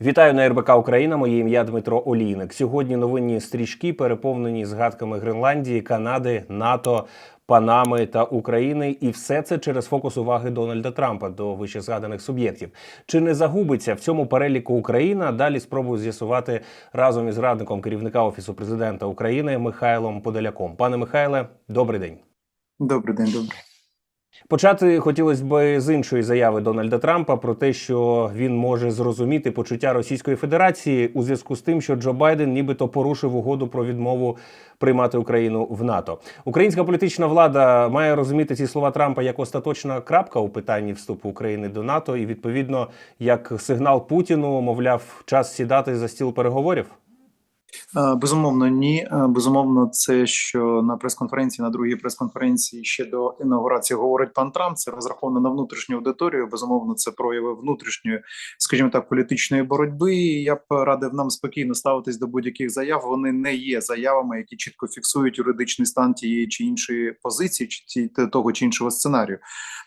Вітаю на РБК Україна. Моє ім'я Дмитро Олійник. Сьогодні новинні стрічки переповнені згадками Гренландії, Канади, НАТО, Панами та України, і все це через фокус уваги Дональда Трампа до вищезгаданих суб'єктів. Чи не загубиться в цьому переліку Україна? Далі спробую з'ясувати разом із радником керівника офісу президента України Михайлом Подоляком. Пане Михайле, добрий день. Добрий день, добрий. Почати хотілося б з іншої заяви Дональда Трампа про те, що він може зрозуміти почуття Російської Федерації у зв'язку з тим, що Джо Байден нібито порушив угоду про відмову приймати Україну в НАТО. Українська політична влада має розуміти ці слова Трампа як остаточна крапка у питанні вступу України до НАТО, і відповідно як сигнал Путіну, мовляв, час сідати за стіл переговорів. Е, Безумовно, ні. Е, Безумовно, це що на прес-конференції, на другій прес-конференції ще до інаугурації говорить пан Трамп. Це розраховано на внутрішню аудиторію. Безумовно, це прояви внутрішньої, скажімо так, політичної боротьби. І Я б радив нам спокійно ставитись до будь-яких заяв. Вони не є заявами, які чітко фіксують юридичний стан тієї чи іншої позиції, чи того чи іншого сценарію.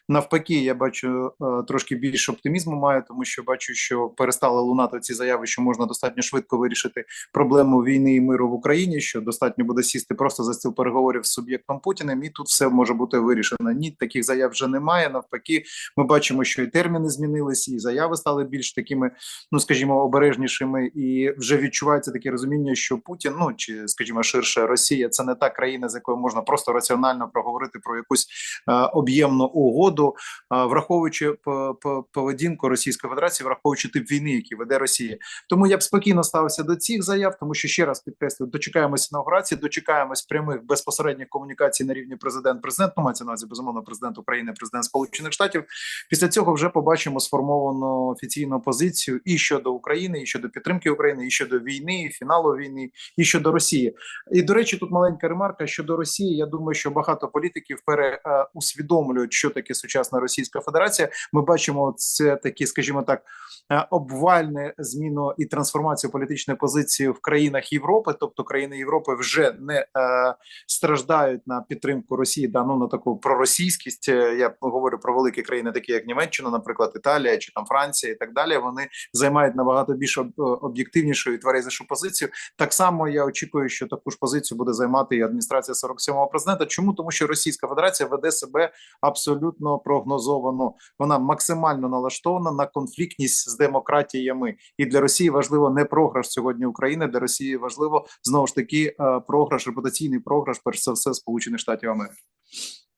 Навпаки, я бачу е, трошки більше оптимізму маю, тому що бачу, що перестали лунати ці заяви, що можна достатньо швидко вирішити проблему війни і миру в Україні, що достатньо буде сісти просто за стіл переговорів з суб'єктом Путіним, і тут все може бути вирішено. Ні, таких заяв вже немає. Навпаки, ми бачимо, що і терміни змінилися, і заяви стали більш такими, ну скажімо, обережнішими, і вже відчувається таке розуміння, що Путін, ну чи скажімо, ширше Росія, це не та країна, з якою можна просто раціонально проговорити про якусь е, об'ємну угоду, е, враховуючи поведінку Російської Федерації, враховуючи тип війни, який веде Росія. Тому я б спокійно ставився до цих заяв, тому що ще раз підкреслюю, дочекаємося інаугурації, дочекаємось прямих безпосередніх комунікацій на рівні президент, президент, ну мається на увазі безумовно президент України, президент Сполучених Штатів. Після цього вже побачимо сформовану офіційну позицію і щодо України, і щодо підтримки України, і щодо війни, і фіналу війни, і щодо Росії. І до речі, тут маленька ремарка щодо Росії. Я думаю, що багато політиків переусвідомлюють, що таке сучасна Російська Федерація. Ми бачимо це такі, скажімо так, е, обвальне зміну і трансформацію політичної позиції в країнах Європи, тобто країни Європи вже не е, страждають на підтримку Росії, да, ну на таку проросійськість. Е, Я говорю про великі країни, такі як Німеччина, наприклад, Італія чи там Франція, і так далі. Вони займають набагато більш об- об'єктивнішу і тверезішу позицію. Так само я очікую, що таку ж позицію буде займати і адміністрація 47-го президента. Чому тому, що Російська Федерація веде себе абсолютно прогнозовано. Вона максимально налаштована на конфліктність з демократіями, і для Росії важливо не програш сьогодні України. Для Росії важливо знову ж таки е, програш, репутаційний програш, перш за все, Сполучених Штатів Америки.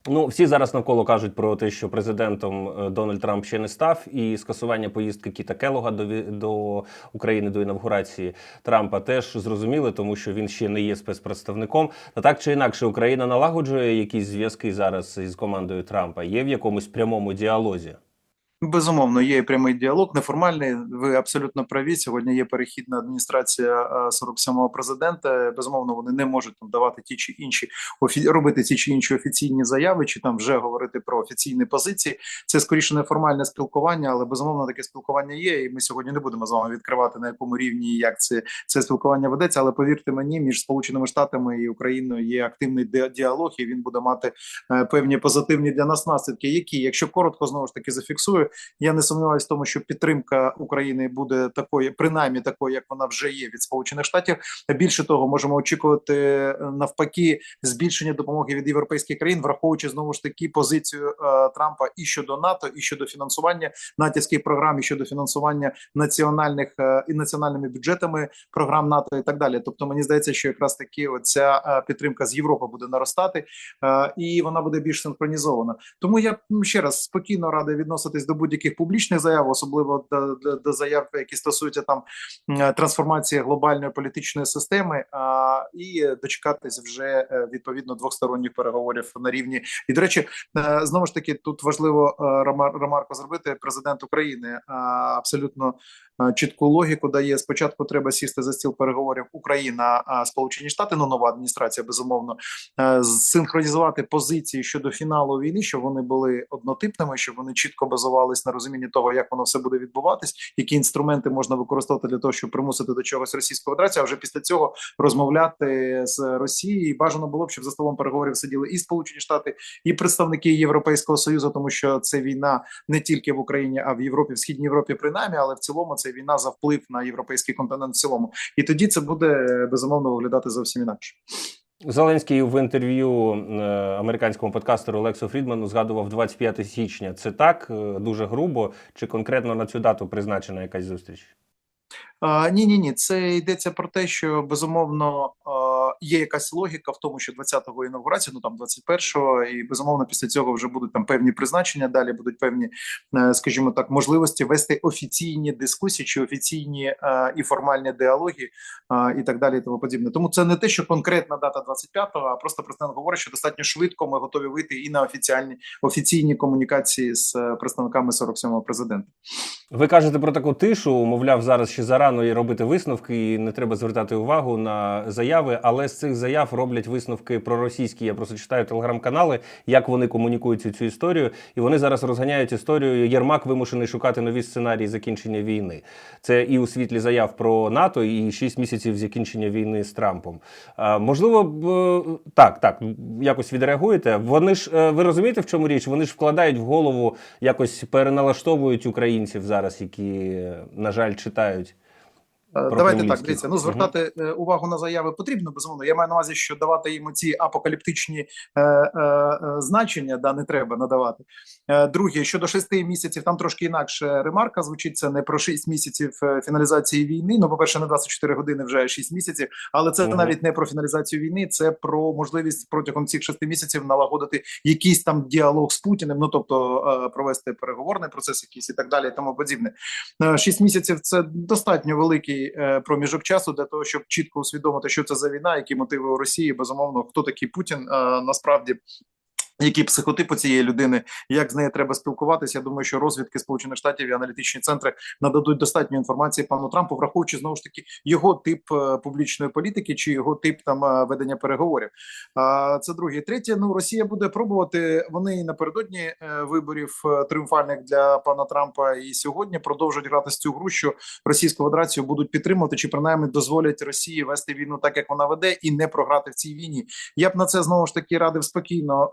Ну, всі зараз навколо кажуть про те, що президентом е, Дональд Трамп ще не став, і скасування поїздки Кіта Келога до, до України до інавгурації Трампа теж зрозуміли, тому що він ще не є спецпредставником. Та так чи інакше, Україна налагоджує якісь зв'язки зараз із командою Трампа, є в якомусь прямому діалозі. Безумовно, є прямий діалог, неформальний. Ви абсолютно праві. Сьогодні є перехідна адміністрація е, 47-го президента. Безумовно, вони не можуть там давати ті чи інші робити ті чи інші офіційні заяви, чи там вже говорити про офіційні позиції. Це скоріше неформальне спілкування, але безумовно таке спілкування є. І ми сьогодні не будемо з вами відкривати на якому рівні як це, це спілкування ведеться. Але повірте мені, між Сполученими Штатами і Україною є активний діалог, і він буде мати е, певні позитивні для нас наслідки. Які, якщо коротко знову ж таки зафіксую, я не сумніваюся в тому, що підтримка України буде такою, принаймні такою, як вона вже є від Сполучених Штатів. Більше того, можемо очікувати е, навпаки збільшення допомоги від європейських країн, враховуючи знову ж таки позицію е, Трампа і щодо НАТО, і щодо фінансування натівських програм, і щодо фінансування національних е, і національними бюджетами програм НАТО і так далі. Тобто, мені здається, що якраз таки оця е, підтримка з Європи буде наростати, е, і вона буде більш синхронізована. Тому я ще раз спокійно радий відноситись до будь-яких публічних заяв, особливо до, до, до заяв, які стосуються там трансформації глобальної політичної системи, а, і дочекатись вже е, відповідно двосторонніх переговорів на рівні. І до речі, е, знову ж таки, тут важливо е, ремарку зробити. Президент України абсолютно чітку логіку дає. Спочатку треба сісти за стіл переговорів Україна, Сполучені Штати, ну нова адміністрація, безумовно, е, синхронізувати позиції щодо фіналу війни, щоб вони були однотипними, щоб вони чітко базувались на розумінні того, як воно все буде відбуватись, які інструменти можна використовувати для того, щоб примусити до чогось Російську Федерацію. А вже після цього розмовляти з Росією. Бажано було б, щоб за столом переговорів сиділи і Сполучені Штати, і представники Європейського союзу, тому що це війна не тільки в Україні, а в Європі, в східній Європі, принаймні, але в цілому це ця війна за вплив на європейський континент в цілому. І тоді це буде е, безумовно виглядати зовсім інакше. Зеленський в інтерв'ю е, американському подкастеру Олексу Фрідману згадував 25 січня. Це так е, дуже грубо, чи конкретно на цю дату призначена якась зустріч? А, ні, ні, ні. Це йдеться про те, що безумовно а, є якась логіка в тому, що 20-го інаугурації, ну там 21-го, і безумовно після цього вже будуть там певні призначення. Далі будуть певні, е, скажімо так, можливості вести офіційні дискусії чи офіційні е, і формальні діалоги е, і так далі, і тому подібне. Тому це не те, що конкретна дата 25-го, а просто президент говорить, що достатньо швидко ми готові вийти і на офіціальні офіційні комунікації з представниками 47-го президента. Ви кажете про таку тишу, мовляв, зараз ще зарано і робити висновки, і не треба звертати увагу на заяви. Але з цих заяв роблять висновки проросійські. Я просто читаю телеграм-канали, як вони комунікують цю, цю історію. І вони зараз розганяють історію. Єрмак вимушений шукати нові сценарії закінчення війни. Це і у світлі заяв про НАТО, і 6 місяців закінчення війни з Трампом. А, можливо, е, так, так, якось відреагуєте. Вони ж е, ви розумієте, в чому річ? Вони ж вкладають в голову, якось переналаштовують українців зараз, які, на жаль, читають. Е, Давайте так, дивіться. Ну звертати е, увагу на заяви потрібно безумовно. Я маю на увазі, що давати їм ці апокаліптичні е, е, е, значення, да не треба надавати. Е, друге, щодо шести місяців, там трошки інакше ремарка звучить. Це не про шість місяців фіналізації війни. Ну, по перше, не 24 години вже шість місяців, але це Мгм. навіть не про фіналізацію війни, це про можливість протягом цих шести місяців налагодити якийсь там діалог з Путіним. Ну тобто е, провести переговорний процес, якийсь і так далі, і тому подібне. Шість місяців це достатньо великий е, проміжок часу для того, щоб чітко усвідомити, що це за війна, які мотиви у Росії. Безумовно, хто такий Путін е, насправді. Які психотипи цієї людини, як з нею треба спілкуватися? Я думаю, що розвідки Сполучених Штатів і аналітичні центри нададуть достатньо інформації пану Трампу, враховуючи знову ж таки його тип е, публічної політики чи його тип там е, ведення переговорів. А це друге. Третє, ну Росія буде пробувати. Вони напередодні е, виборів тріумфальних для пана Трампа і сьогодні продовжують грати з цю гру, що Російську Федерацію будуть підтримувати, чи принаймні дозволять Росії вести війну так, як вона веде, і не програти в цій війні. Я б на це знову ж таки радив спокійно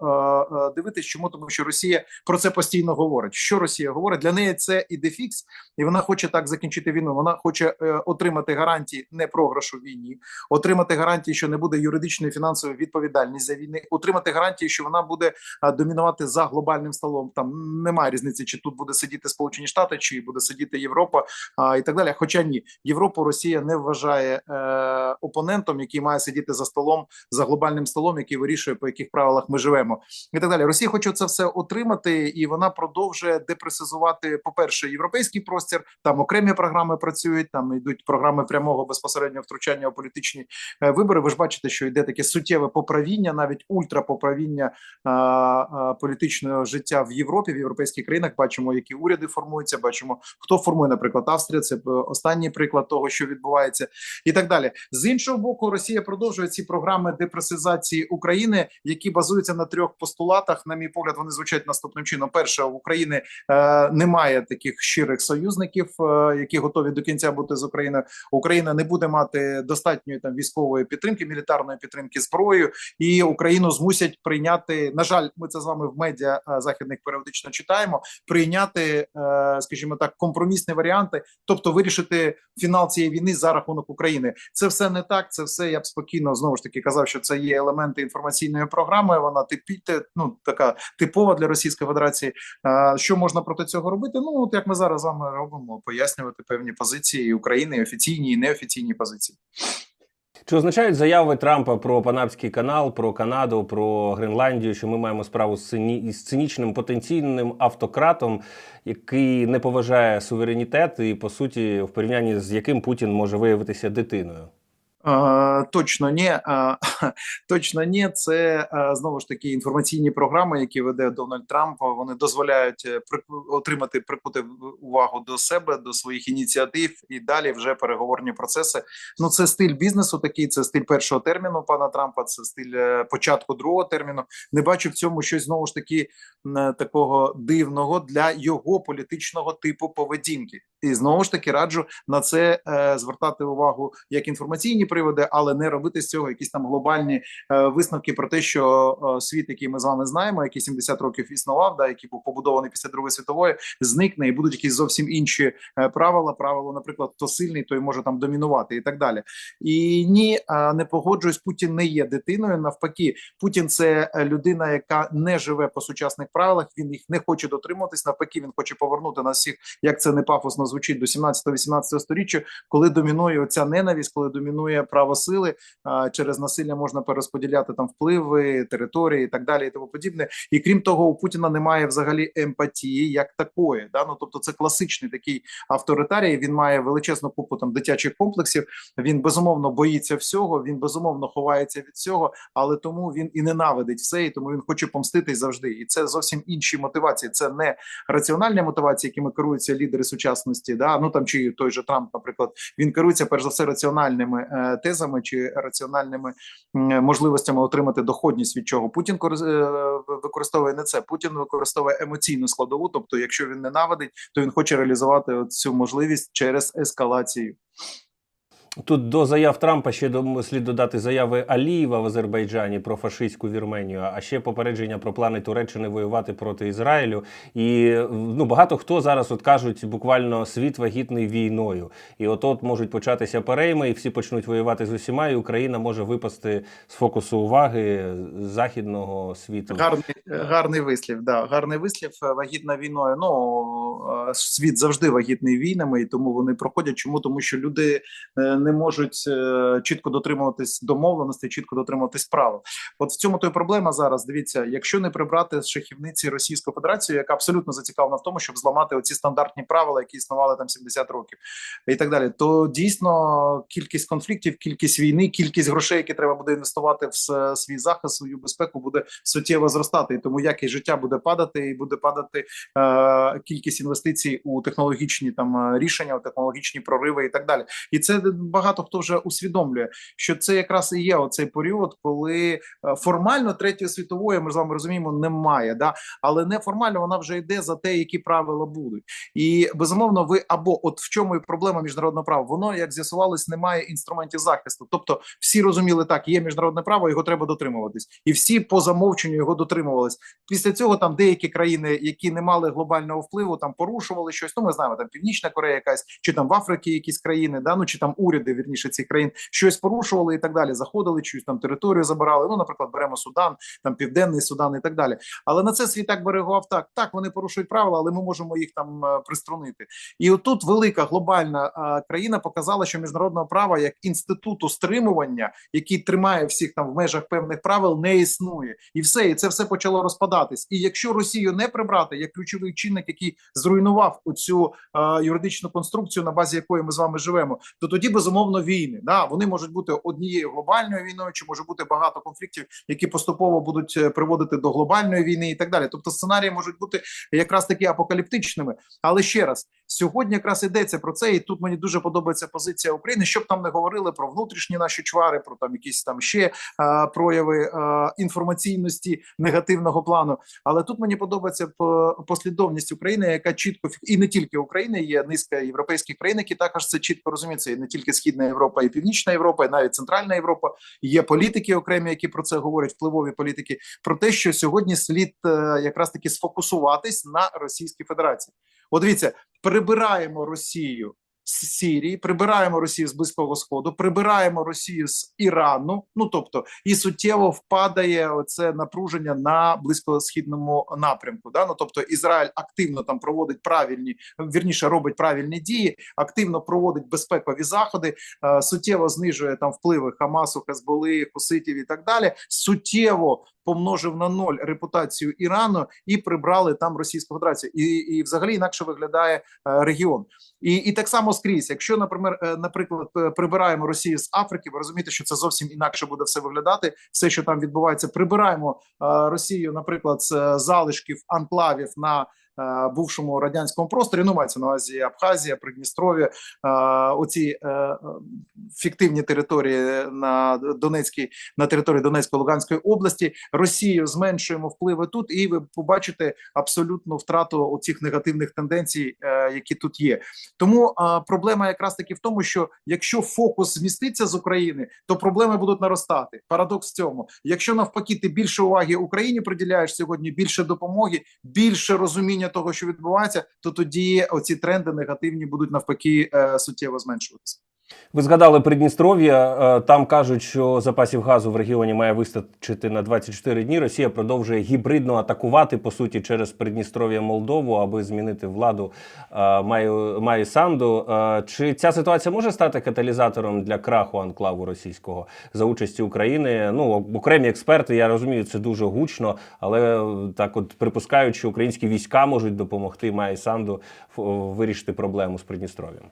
дивитись. Чому тому, що Росія про це постійно говорить. Що Росія говорить для неї це ідефікс, і вона хоче так закінчити війну. Вона хоче е, отримати гарантії не програшу війні, отримати гарантії, що не буде юридичної фінансової відповідальність за війни, отримати гарантії, що вона буде е, домінувати за глобальним столом. Там немає різниці, чи тут буде сидіти Сполучені Штати, чи буде сидіти Європа а, і так далі. Хоча ні, Європу Росія не вважає е, опонентом, який має сидіти за столом за глобальним столом, який вирішує по яких правилах ми живемо, і так далі. Росія хоче це все отримати, і вона продовжує депресизувати. По перше, європейський простір. Там окремі програми працюють. Там йдуть програми прямого безпосереднього втручання у політичні е, вибори. Ви ж бачите, що йде таке суттєве поправіння, навіть ультрапоправіння а, а, політичного життя в Європі, в європейських країнах. Бачимо, які уряди формуються. Бачимо, хто формує, наприклад, Австрія. Це е, останній приклад того, що відбувається, і так далі. З іншого боку, Росія продовжує ці програми депресизації України, які базуються на трьох постулатах. На мій погляд, вони звучать наступним чином: перше, в України е, немає таких щирих союзників, е, які готові до кінця бути з Україною. Україна не буде мати достатньої там військової підтримки, мілітарної підтримки зброєю, і Україну змусять прийняти. На жаль, ми це з вами в медіа е, західних періодично читаємо. Прийняти, е, скажімо так, компромісні варіанти, тобто вирішити фінал цієї війни за рахунок України. Це все не так. Це все я б спокійно знову ж таки казав, що це є елементи інформаційної програми. Вона типі, ну така типова для Російської Федерації. Що можна проти цього робити? Ну от як ми зараз з вами робимо, пояснювати певні позиції України, офіційні і неофіційні позиції. Чи означають заяви Трампа про Панамський канал, про Канаду, про Гренландію, що ми маємо справу з цинічним потенційним автократом, який не поважає суверенітет, і по суті, в порівнянні з яким Путін може виявитися дитиною? Е, Точно ні, Е, точно ні. Це е, знову ж таки інформаційні програми, які веде Дональд Трамп. Вони дозволяють отримати прикути увагу до себе, до своїх ініціатив і далі вже переговорні процеси. Ну це стиль бізнесу. Такий це стиль першого терміну пана Трампа. Це стиль початку другого терміну. Не бачу в цьому щось знову ж таки такого дивного для його політичного типу поведінки. І знову ж таки раджу на це е, звертати увагу як інформаційні приводи, але не робити з цього якісь там глобальні е, висновки про те, що е, світ, який ми з вами знаємо, який 70 років існував, да який був побудований після другої світової, зникне і будуть якісь зовсім інші е, правила. Правило, наприклад, хто сильний, той може там домінувати і так далі. І ні, е, не погоджуюсь. Путін не є дитиною. Навпаки, Путін це е, людина, яка не живе по сучасних правилах. Він їх не хоче дотримуватись. Навпаки, він хоче повернути нас всіх, як це не пафосно звучить до 17-18 сторіччя, коли домінує оця ненависть, коли домінує право сили. Через насилля можна перерозподіляти там впливи, території і так далі, і тому подібне. І крім того, у Путіна немає взагалі емпатії як такої. Да? Ну тобто, це класичний такий авторитарій. Він має величезну купу там дитячих комплексів. Він безумовно боїться всього. Він безумовно ховається від всього, але тому він і ненавидить все, і тому він хоче помститись завжди. І це зовсім інші мотивації. Це не раціональні мотивації, якими керуються лідери сучасності. Да? Ну там чи той же Трамп, наприклад, він керується перш за все раціональними е, тезами чи раціональними е, можливостями отримати доходність від чого. Путін е, використовує не це. Путін використовує емоційну складову. Тобто, якщо він ненавидить, то він хоче реалізувати цю можливість через ескалацію. Тут до заяв Трампа ще слід додати заяви Алієва в Азербайджані про фашистську Вірменію, а ще попередження про плани Туреччини воювати проти Ізраїлю. І ну багато хто зараз от кажуть, буквально світ вагітний війною. І от от можуть початися перейми, і всі почнуть воювати з усіма, і Україна може випасти з фокусу уваги західного світу. Гарний гарний вислів. Да, гарний вислів. е, Вагітна війною. Ну е, світ завжди вагітний війнами, і тому вони проходять. Чому тому, що люди е, не можуть е, чітко дотримуватись домовленостей, чітко дотримуватись правил. От в цьому то й проблема зараз. Дивіться, якщо не прибрати з шахівниці Російську Федерацію, яка абсолютно зацікавлена в тому, щоб зламати оці стандартні правила, які існували там 70 років, і так далі, то дійсно кількість конфліктів, кількість війни, кількість грошей, які треба буде інвестувати в свій захист, свою безпеку, буде суттєво зростати. І тому якість життя буде падати, і буде падати е, кількість інвестицій у технологічні там е, рішення, у технологічні прориви і так далі. І це багато хто вже усвідомлює, що це якраз і є оцей період, коли е, формально третьої світової ми з вами розуміємо, немає, да але неформально вона вже йде за те, які правила будуть. І безумовно, ви або от в чому і проблема міжнародного права, воно як з'ясувалось, немає інструментів захисту. Тобто, всі розуміли так, є міжнародне право, його треба дотримуватись, і всі по замовченню його дотримувались. Після цього там деякі країни, які не мали глобального впливу, там порушували щось. Ну, ми знаємо, там Північна Корея, якась чи там в Африці якісь країни, да ну чи там уряди вірніше цих країн щось порушували і так далі. Заходили, чиюсь там територію забирали. Ну, наприклад, беремо Судан, там Південний Судан і так далі. Але на це світ так би реагував так. Так, вони порушують правила, але ми можемо їх там е, приструнити. І отут велика глобальна е, країна показала, що міжнародного права як інституту стримування, який тримає всіх там в межах певних правил, не існує, і все, і це все почало розпадатись. І якщо Росію не прибрати як ключовий чинник, який зруйнував оцю е, юридичну конструкцію, на базі якої ми з вами живемо, то тоді безумовно війни. Да, вони можуть бути однією глобальною війною, чи може бути багато конфліктів, які поступово будуть е, приводити до глобальної війни, і так далі. Тобто сценарії можуть бути якраз такі апокаліптичними. Але ще раз, сьогодні якраз йдеться про це, і тут мені дуже подобається позиція України. Щоб там не говорили про внутрішні наші чвари, про там якісь там ще е, прояви е, інформаційності негативного плану. Але тут мені подобається послідовність України, яка чітко і не тільки України, є низка європейських країн, які також це чітко розуміють. І не тільки Східна Європа, і Північна Європа, і навіть Центральна Європа. Є політики окремі, які про це говорять, впливові політики, про те, що сьогодні слід е, якраз таки сфокусуватись на Російській Федерації. От дивіться, прибираємо Росію з Сірії, прибираємо Росію з Близького Сходу, прибираємо Росію з Ірану. Ну тобто, і суттєво впадає оце напруження на близькосхідному напрямку. Да? Ну тобто, Ізраїль активно там проводить правильні, вірніше робить правильні дії, активно проводить безпекові заходи, е, суттєво знижує там впливи Хамасу, Хезболи, Хуситів і так далі. Суттєво помножив на ноль репутацію Ірану і прибрали там Російську Федерацію. І, і взагалі інакше виглядає е, регіон. І, і так само скрізь, якщо, наприклад, е, наприклад, е, прибираємо Росію з Африки, ви розумієте, що це зовсім інакше буде все виглядати. Все, що там відбувається, прибираємо Росію, наприклад, з залишків анклавів на бувшому радянському просторі. Ну мається на увазі Абхазія, Придністров'я, е, оці е, е, фіктивні території на Донецькій на території Донецької Луганської області. Росію зменшуємо впливи тут, і ви побачите абсолютну втрату оцих негативних тенденцій, е, які тут є. Тому проблема якраз таки в тому, що якщо фокус зміститься з України, то проблеми будуть наростати. Парадокс в цьому. Якщо навпаки ти більше уваги Україні приділяєш сьогодні, більше допомоги, більше розуміння того, що відбувається, то тоді оці тренди негативні будуть навпаки е, суттєво зменшуватися. Ви згадали Придністров'я. Е, Там кажуть, що запасів газу в регіоні має вистачити на 24 дні. Росія продовжує гібридно атакувати по суті через Придністров'я Молдову, аби змінити владу е, Маю Маю Санду. Е, Чи ця ситуація може стати каталізатором для краху анклаву російського за участі України? Ну окремі експерти, я розумію, це дуже гучно, але так, от припускають, що українські війська можуть допомогти Маю Санду вирішити проблему з Придністров'ям.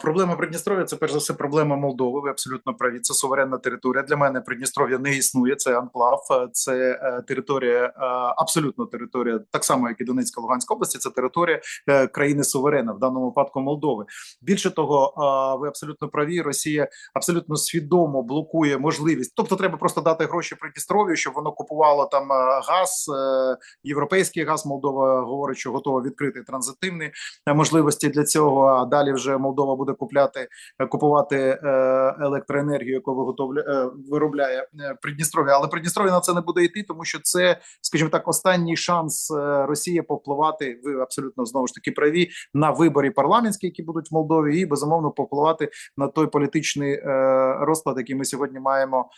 Проблема Придністров'я це перш за все проблема Молдови. Ви абсолютно праві. Це суверенна територія. Для мене Придністров'я не існує. Це анклав, е, це е, територія, е, абсолютно територія, так само як і Донецька Луганська області. Це територія країни суверена, в даному випадку Молдови. Більше того, ви абсолютно праві. Росія абсолютно свідомо блокує можливість. Тобто, треба просто дати гроші Придністров'ю, щоб воно купувало там газ, європейський газ. Молдова говорить, що готова відкрити транзитивні можливості для цього. А далі вже Молдова буде купляти е, купувати е, електроенергію, яку виготовля е, виробляє Придністров'я. Але Придністров'я на це не буде йти, тому що це, скажімо так, останній шанс Росії повпливати. Ви абсолютно знову ж таки праві на виборі парламентські, які будуть в Молдові, і безумовно повпливати на той політичний розклад, який ми сьогодні маємо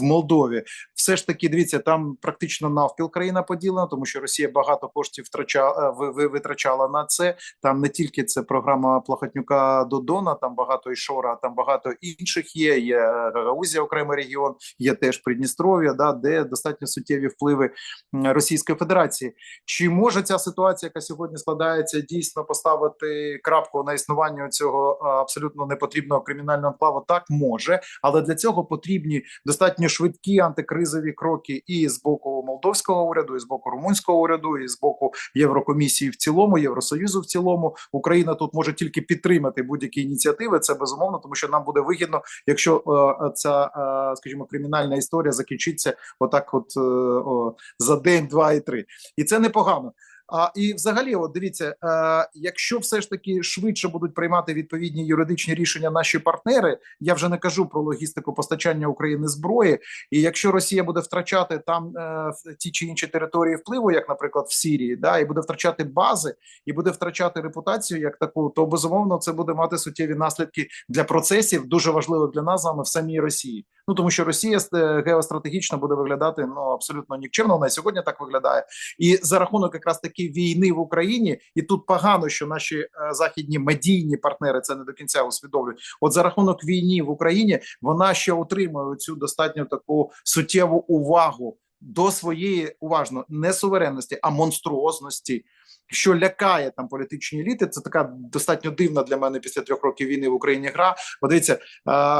в Молдові. Все ж таки, дивіться, там практично навпіл країна поділена, тому що Росія багато коштів втрачала ви- ви- витрачала на це. Там не тільки це програма Плахотнюка Додона, там багато і Шора, там багато інших є. Є Гагаузія, окремий регіон, є теж Придністров'я, да, де достатньо суттєві впливи Російської Федерації. Чи може ця ситуація, яка сьогодні складається, дійсно поставити крапку на існування цього абсолютно непотрібного кримінального анклаву? Так може, але для цього потрібні достатньо швидкі антикризові кроки і з боку молдовського уряду, і з боку румунського уряду, і з боку Єврокомісії в цілому, Євросоюзу в цілому. Україна тут може тільки підтримати будь-які ініціативи. Це безумовно, тому що нам буде вигідно, якщо е, ця, е, скажімо, кримінальна історія закінчиться отак, от е, о, за день, два і три, і це непогано. А і взагалі, от дивіться, е, якщо все ж таки швидше будуть приймати відповідні юридичні рішення наші партнери, я вже не кажу про логістику постачання України зброї. І якщо Росія буде втрачати там е, ті чи інші території впливу, як, наприклад, в Сірії, да, і буде втрачати бази, і буде втрачати репутацію як таку, то безумовно це буде мати суттєві наслідки для процесів, дуже важливих для нас з вами в самій Росії. Ну тому що Росія е, геостратегічно буде виглядати ну абсолютно нікчемно. Вона сьогодні так виглядає. І за рахунок якраз таки війни в Україні, і тут погано, що наші е, західні медійні партнери це не до кінця усвідомлюють. От за рахунок війни в Україні вона ще отримує цю достатньо таку суттєву увагу до своєї уважно не суверенності, а монструозності. Що лякає там політичні еліти, це така достатньо дивна для мене після трьох років війни в Україні гра. Подивіться, е,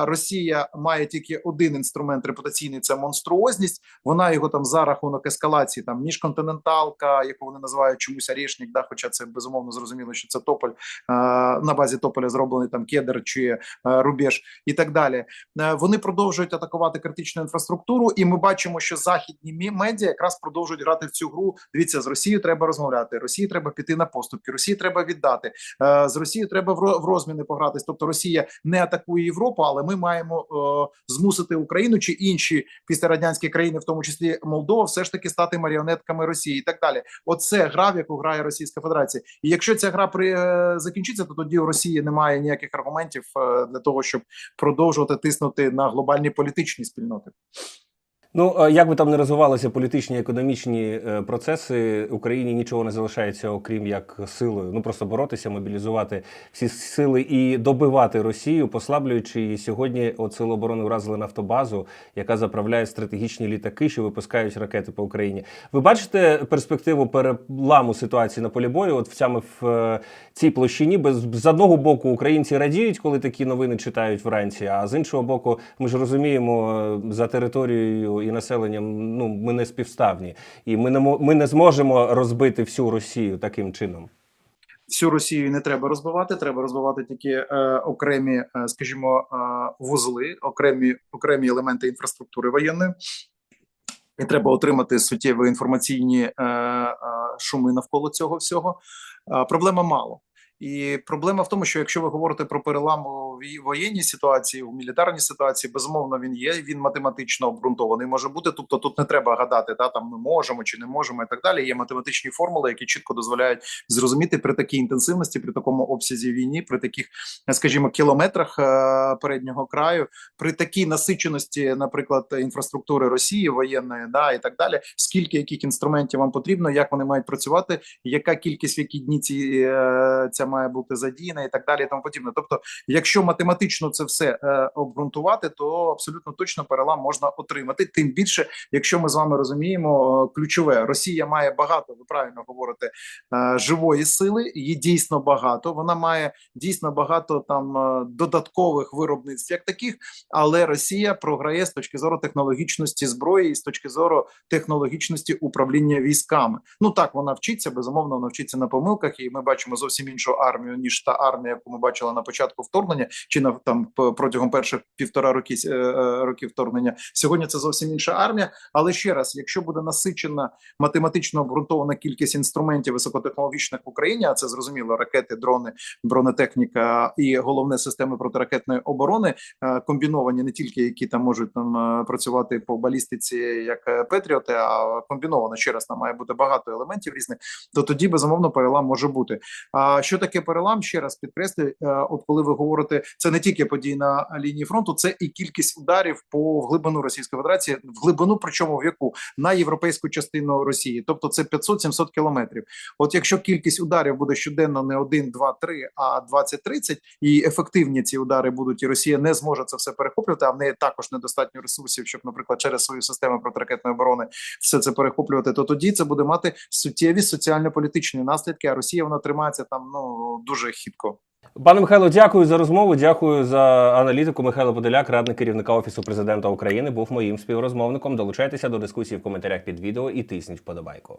Росія має тільки один інструмент репутаційний це монструозність. Вона його там за рахунок ескалації, там міжконтиненталка, яку вони називають чомусь Арішнік, да, хоча це безумовно зрозуміло, що це тополь е, на базі тополя зроблений там кедр чи е, рубеж і так далі. Вони продовжують атакувати критичну інфраструктуру, і ми бачимо, що західні медіа якраз продовжують грати в цю гру. Дивіться, з Росією треба розмовляти. Росії треба піти на поступки. Росії треба віддати. Е, З Росією треба в розміни погратись. Тобто Росія не атакує Європу, але ми маємо е, змусити Україну чи інші післярадянські країни, в тому числі Молдова, все ж таки стати маріонетками Росії і так далі. Оце гра, в яку грає Російська Федерація. І якщо ця гра при е, закінчиться, то тоді у Росії немає ніяких аргументів для того, щоб продовжувати тиснути на глобальні політичні спільноти. Ну, е, як би там не розвивалися політичні і економічні е, процеси, Україні нічого не залишається, окрім як силою. Ну просто боротися, мобілізувати всі сили і добивати Росію, послаблюючи її сьогодні. От сили оборони вразили нафтобазу, яка заправляє стратегічні літаки, що випускають ракети по Україні. Ви бачите перспективу переламу ситуації на полі бою? От саме в е, цій площині, без з одного боку українці радіють, коли такі новини читають вранці. А з іншого боку, ми ж розуміємо за територією і населенням ну ми не співставні, і ми не ми не зможемо розбити всю Росію таким чином. всю Росію не треба розбивати. Треба розбивати тільки е, окремі, е, скажімо, е, вузли, окремі окремі елементи інфраструктури воєнної. І треба отримати суттєві інформаційні е, е, шуми навколо цього всього. Е, проблема мало. І проблема в тому, що якщо ви говорите про перелам у воєнній ситуації, у мілітарній ситуації, безумовно, він є. Він математично обґрунтований може бути. Тобто тут не треба гадати, та там ми можемо чи не можемо, і так далі. Є математичні формули, які чітко дозволяють зрозуміти при такій інтенсивності, при такому обсязі війни, при таких, скажімо, кілометрах е, переднього краю, при такій насиченості, наприклад, інфраструктури Росії воєнної, да і так далі. Скільки яких інструментів вам потрібно, як вони мають працювати, яка кількість в які дні ці е, ця має бути задіяна, і так далі, тому подібне. Тобто, якщо математично це все е, обґрунтувати, то абсолютно точно перелам можна отримати. Тим більше, якщо ми з вами розуміємо, е, ключове Росія має багато, ви правильно говорите, е, живої сили. Її дійсно багато. Вона має дійсно багато там е, додаткових виробництв, як таких, але Росія програє з точки зору технологічності зброї і з точки зору технологічності управління військами. Ну так вона вчиться, безумовно, вона вчиться на помилках, і ми бачимо зовсім іншу армію ніж та армія, яку ми бачили на початку вторгнення, чи на там протягом перших півтора роки е, е, років вторгнення. Сьогодні це зовсім інша армія. Але ще раз, якщо буде насичена математично обґрунтована кількість інструментів високотехнологічних в Україні, а це зрозуміло ракети, дрони, бронетехніка і головне системи протиракетної оборони, е, комбіновані не тільки які там можуть там працювати по балістиці, як Петріоти, а комбіновано ще раз там має бути багато елементів різних. То тоді безумовно перелам може бути. А що таке перелам? Ще раз підкреслюю, е, от коли ви говорите, це не тільки події на лінії фронту, це і кількість ударів по глибину Російської Федерації, в глибину, причому в яку на європейську частину Росії, тобто це 500-700 кілометрів. От якщо кількість ударів буде щоденно не 1, 2, 3, а 20-30, і ефективні ці удари будуть, і Росія не зможе це все перехоплювати. А в неї також недостатньо ресурсів, щоб, наприклад, через свою систему протиракетної оборони все це перехоплювати. То тоді це буде мати суттєві соціально-політичні наслідки. А Росія вона тримається там ну дуже хитко. Пане Михайло, дякую за розмову. Дякую за аналітику. Михайло Подоляк, радник керівника офісу президента України, був моїм співрозмовником. Долучайтеся до дискусії в коментарях під відео і тисніть вподобайку.